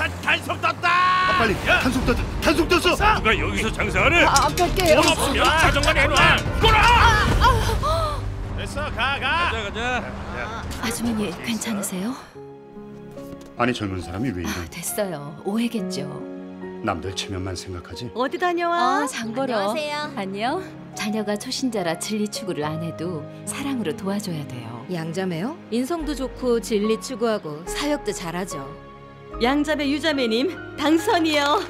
단, 단속 떴다! 아, 빨리 단속 떴다 단속 떴어 누가 여기서 장사하래? 아, 갈게요. 돈 없으면 자전거 내놔! 꼬라! 됐어, 가, 가! 가자, 가자. 아주머니 괜찮으세요? 아니 젊은 사람이 왜 이래 됐어요. 오해겠죠. 남들 체면만 생각하지 어디 다녀와? 아, 장보러. 안녕하세요. 안녕. 자녀가 초신자라 진리 추구를 안 해도 사랑으로 도와줘야 돼요. 양자매요? 인성도 좋고 진리 추구하고 사역도 잘하죠. 양자매 유자매님 당선이요.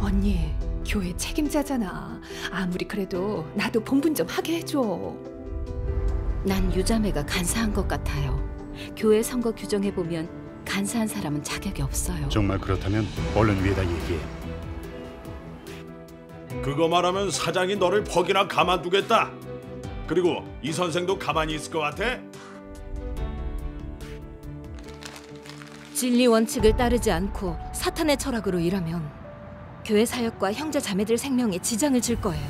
언니, 교회 책임자잖아. 아무리 그래도 나도 본분 좀 하게 해줘. 난 유자매가 간사한 것 같아요. 교회 선거 규정에 보면 간사한 사람은 자격이 없어요. 정말 그렇다면 얼른 위에다 얘기해 그거 말하면 사장이 너를 퍽이나 가만두겠다. 그리고 이 선생도 가만히 있을 것 같아? 진리 원칙을 따르지 않고 사탄의 철학으로 일하면 교회 사역과 형제 자매들 생명에 지장을 줄 거예요.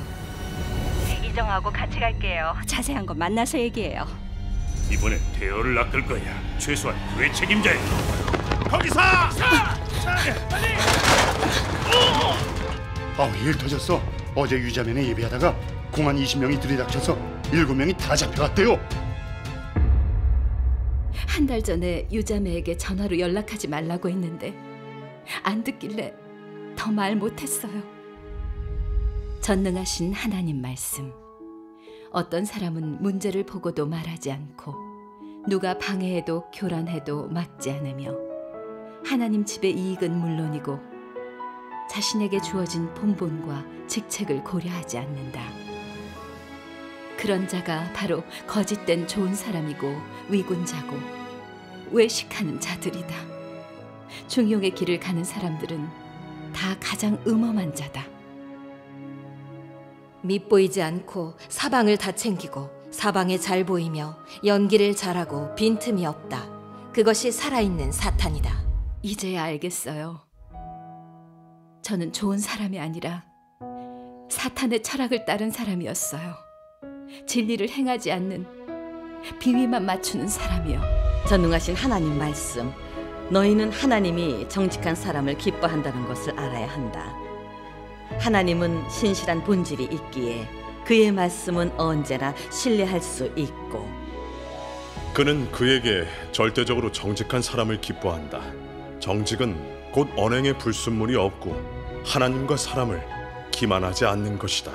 이정하고 같이 갈게요. 자세한 건 만나서 얘기해요. 이번엔 대여를 낚을 거야. 최소한 교회 책임자야. 거기서! 빨리! 아일 터졌어 어제 유자면에 예배하다가 공안 20명이 들이닥쳐서 7명이 다 잡혀갔대요 한 달 전에 유자매에게 전화로 연락하지 말라고 했는데 안 듣길래 더 말 못했어요. 전능하신 하나님 말씀. 어떤 사람은 문제를 보고도 말하지 않고 누가 방해해도 교란해도 막지 않으며 하나님 집의 이익은 물론이고 자신에게 주어진 본본과 직책을 고려하지 않는다. 그런 자가 바로 거짓된 좋은 사람이고 위군자고 외식하는 자들이다. 중용의 길을 가는 사람들은 다 가장 음험한 자다. 밑보이지 않고 사방을 다 챙기고 사방에 잘 보이며 연기를 잘하고 빈틈이 없다. 그것이 살아있는 사탄이다. 이제야 알겠어요. 저는 좋은 사람이 아니라 사탄의 철학을 따른 사람이었어요. 진리를 행하지 않는 비위만 맞추는 사람이요. 전능하신 하나님 말씀. 너희는 하나님이 정직한 사람을 기뻐한다는 것을 알아야 한다. 하나님은 신실한 본질이 있기에 그의 말씀은 언제나 신뢰할 수 있고 그는 그에게 절대적으로 정직한 사람을 기뻐한다. 정직은 곧 언행의 불순물이 없고 하나님과 사람을 기만하지 않는 것이다.